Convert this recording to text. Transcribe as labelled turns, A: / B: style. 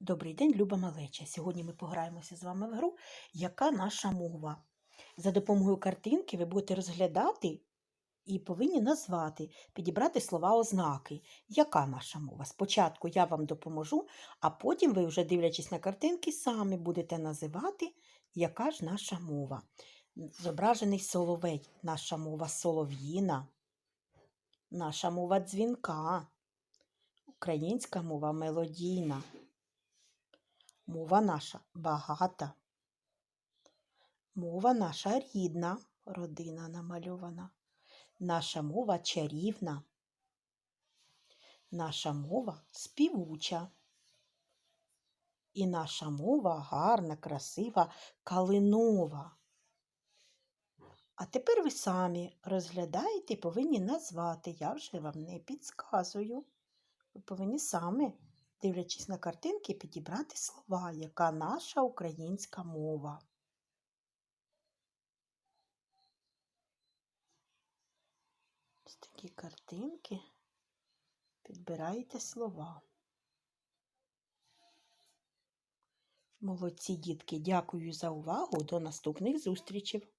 A: Добрий день, Люба Малеча. Сьогодні ми пограємося з вами в гру Яка наша мова? За допомогою картинки ви будете розглядати і повинні назвати, підібрати слова ознаки. Яка наша мова? Спочатку я вам допоможу, а потім ви, вже дивлячись на картинки, самі будете називати, яка ж наша мова. Зображений соловей, наша мова солов'їна, наша мова дзвінка, українська мова мелодійна. Мова наша багата. Мова наша рідна, родина намальована. Наша мова чарівна. Наша мова співуча. І наша мова гарна, красива, калинова. А тепер ви самі розглядаєте і повинні назвати. Я вже вам не підсказую. Ви повинні самі дивлячись на картинки, підібрати слова, яка наша українська мова. Ось такі картинки. Підбирайте слова. Молодці дітки, дякую за увагу. До наступних зустрічей.